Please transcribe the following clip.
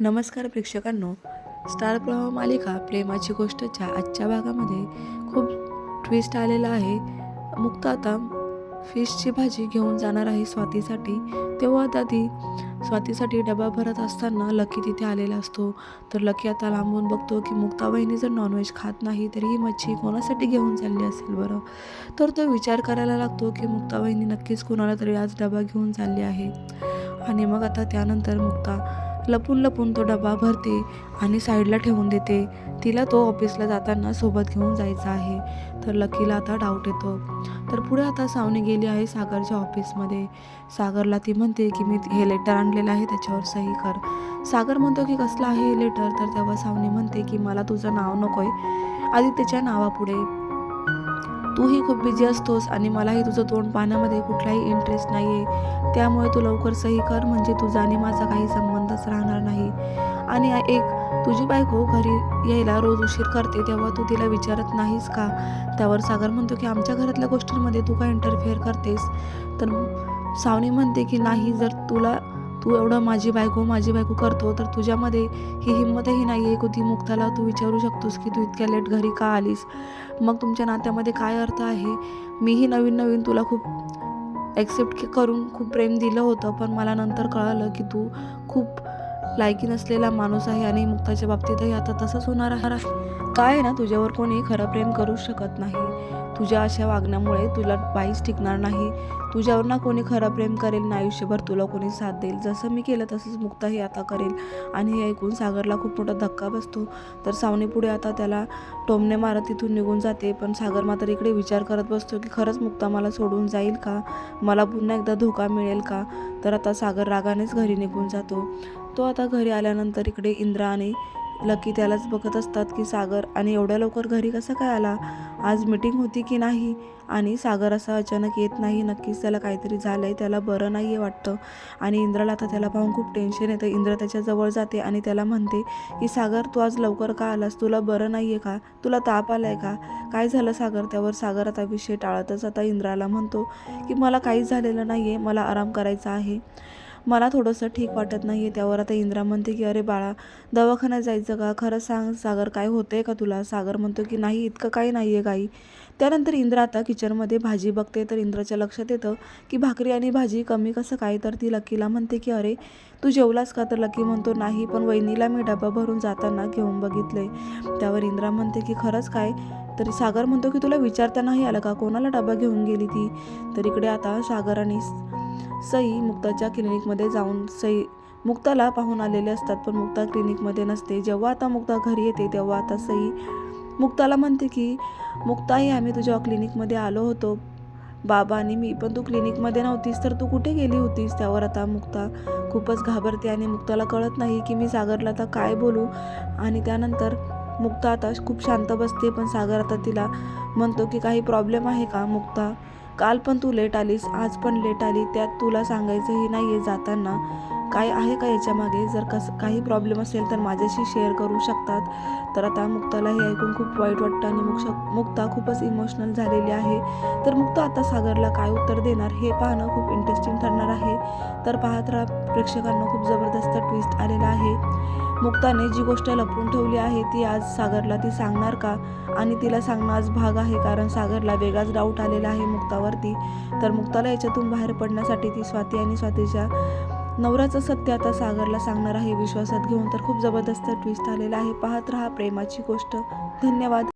नमस्कार प्रेक्षकांनो. स्टार प्रवाह मालिका प्रेमाची गोष्टच्या आजच्या भागामध्ये खूप ट्विस्ट आलेला आहे. मुक्त आता फिशची भाजी घेऊन जाणार आहे स्वातीसाठी. तेव्हा आता ती स्वातीसाठी डबा भरत असताना लकी तिथे आलेला असतो. तर लकी आता लांबून बघतो की मुक्ता वहिनी जर नॉनव्हेज खात नाही तर ही मच्छी कोणासाठी घेऊन चालली असेल बरं? तर तो विचार करायला लागतो की मुक्ता वहिनी नक्कीच कोणाला तरी आज डबा घेऊन चालली आहे. आणि मग आता त्यानंतर मुक्ता लपून लपून तो डबा भरते आणि साईडला ठेवून देते. तिला तो ऑफिसला जाताना सोबत घेऊन जायचा आहे. तर लकीला आता डाऊट येतो. तर पुढे आता सावनी गेली आहे सागरच्या ऑफिसमध्ये. सागरला ती म्हणते की मी हे लेटर आणलेलं आहे त्याच्यावर सही कर. सागर म्हणतो की कसलं आहे हे लेटर तर तेव्हा सावनी म्हणते की मला तुझं नाव नको आहे आधी त्याच्या नावापुढे. तूही खूप बिझी असतोस आणि मलाही तुझं तोंड पाहण्यामध्ये कुठलाही इंटरेस्ट नाही आहे त्यामुळे तू लवकर सही कर म्हणजे तुझा आणि माझा काही संबंधच राहणार नाही. आणि एक तुझी बायको घरी यायला रोज उशीर करते तेव्हा तू तिला विचारत नाहीस का? त्यावर सागर म्हणतो की आमच्या घरातल्या गोष्टींमध्ये तू का इंटरफेअर करतेस? तर सावनी म्हणते की नाही जर तुला तू एवढं माझी बायको माझी बायको करतो तर तुझ्यामध्ये ही हिंमतही नाही आहे की ती मुक्ताला तू विचारू शकतोस की तू इतक्या लेट घरी का आलीस. मग तुमच्या नात्यामध्ये काय अर्थ आहे? मीही नवीन नवीन तुला खूप ॲक्सेप्ट करून खूप प्रेम दिलं होतं पण मला नंतर कळालं की तू खूप लायकी नसलेला माणूस आहे आणि मुक्ताच्या बाबतीतही आता तसंच होणार आहे. काय आहे ना तुझ्यावर कोणी खरं प्रेम करू शकत नाही. तुझ्या अशा वागण्यामुळे तुला बाईच टिकणार नाही. तुझ्यावर ना कोणी खरं प्रेम करेल ना आयुष्यभर तुला कोणी साथ देईल. जसं मी केलं तसंच मुक्ताही आता करेल. आणि हे ऐकून सागरला खूप मोठा धक्का बसतो. तर सावनी पुढे आता त्याला टोमणे मारत तिथून निघून जाते. पण सागर मात्र इकडे विचार करत बसतो की खरंच मुक्ता मला सोडून जाईल का? मला पुन्हा एकदा धोका मिळेल का? तर आता सागर रागानेच घरी निघून जातो. तो आता घरी आल्यानंतर इकडे इंद्रा आणि लकी त्यालाच बघत असतात की सागर आणि एवढ्या लवकर घरी कसा काय आला? आज मीटिंग होती की नाही? आणि सागर असा अचानक येत नाही. नक्कीच त्याला काहीतरी झालं आहे त्याला बरं नाही आहे वाटतं. आणि इंद्राला आता त्याला पाहून खूप टेन्शन येतं. इंद्र त्याच्याजवळ जाते आणि त्याला म्हणते की सागर तू आज लवकर का आलास? तुला बरं नाही आहे का? तुला ताप आला आहे का? काय झालं सागर? त्यावर सागर आता विषय टाळतच आता इंद्राला म्हणतो की मला काहीच झालेलं नाही आहे मला आराम करायचा आहे. मला थोडंसं ठीक वाटत नाही आहे त्यावर. आता इंद्रा म्हणते की अरे बाळा दवाखान्यात जायचं का? खरं सांग सागर काय होतं आहे का तुला? सागर म्हणतो की नाही इतकं काही नाही आहे काही त्यानंतर इंद्रा आता किचनमध्ये भाजी बघते तर इंद्राच्या लक्षात येतं की भाकरी आणि भाजी कमी कसं काय? तर ती लकीला म्हणते की अरे तू जेवलास का? तर लकी म्हणतो नाही पण वहिनीला मी डबा भरून जाताना घेऊन बघितले त्यावर इंद्रा म्हणते की खरंच काय? तरी सागर म्हणतो की तुला विचारता नाही आलं का? कोणाला डबा घेऊन गेली ती? तर इकडे आता सागर आणि सई मुक्ताच्या क्लिनिकमध्ये जाऊन सई मुक्ताला पाहून आलेले असतात पण मुक्ता क्लिनिकमध्ये नसते. जेव्हा आता मुक्ता घरी येते तेव्हा आता सई मुक्ताला म्हणते की मुक्ताही आम्ही तुझ्या क्लिनिकमध्ये आलो होतो. बाबा आणि मी पण तू क्लिनिकमध्ये नव्हतीस तर तू कुठे गेली होतीस? त्यावर आता मुक्ता खूपच घाबरते आणि मुक्ताला कळत नाही की मी सागरला आता काय बोलू. आणि त्यानंतर मुक्ता आता खूप शांत बसते पण सागर आता तिला म्हणतो की काही प्रॉब्लेम आहे का मुक्ता? काल पण तू लेट आलीस आज पण लेट आली त्यात तुला सांगायचंही नाही आहे जाताना. काय आहे का याच्यामागे जर कसं काही प्रॉब्लेम असेल तर माझ्याशी शेअर करू शकतात. तर आता मुक्ताला हे ऐकून खूप वाईट वाटतं आणि मुक्ष मुक्ता खूपच इमोशनल झालेली आहे. तर मुक्ता आता सागरला काय उत्तर देणार हे पाहणं खूप इंटरेस्टिंग ठरणार आहे. तर पाहत राहा प्रेक्षकांना खूप जबरदस्त ट्विस्ट आलेला आहे. मुक्ताने जी गोष्ट लपवून ठेवली आहे ती आज सागरला ती सांगणार का? आणि तिला सांगणं आज भाग आहे कारण सागरला वेगळाच डाऊट आलेला आहे मुक्तावरती. तर मुक्ताला याच्यातून बाहेर पडण्यासाठी ती स्वाती आणि स्वातीच्या नवऱ्याचं सत्य आता सागरला सांगणार आहे. विश्वासात घेऊन तर खूप जबरदस्त ट्विस्ट आलेला आहे. पाहत रहा प्रेमाची गोष्ट. धन्यवाद.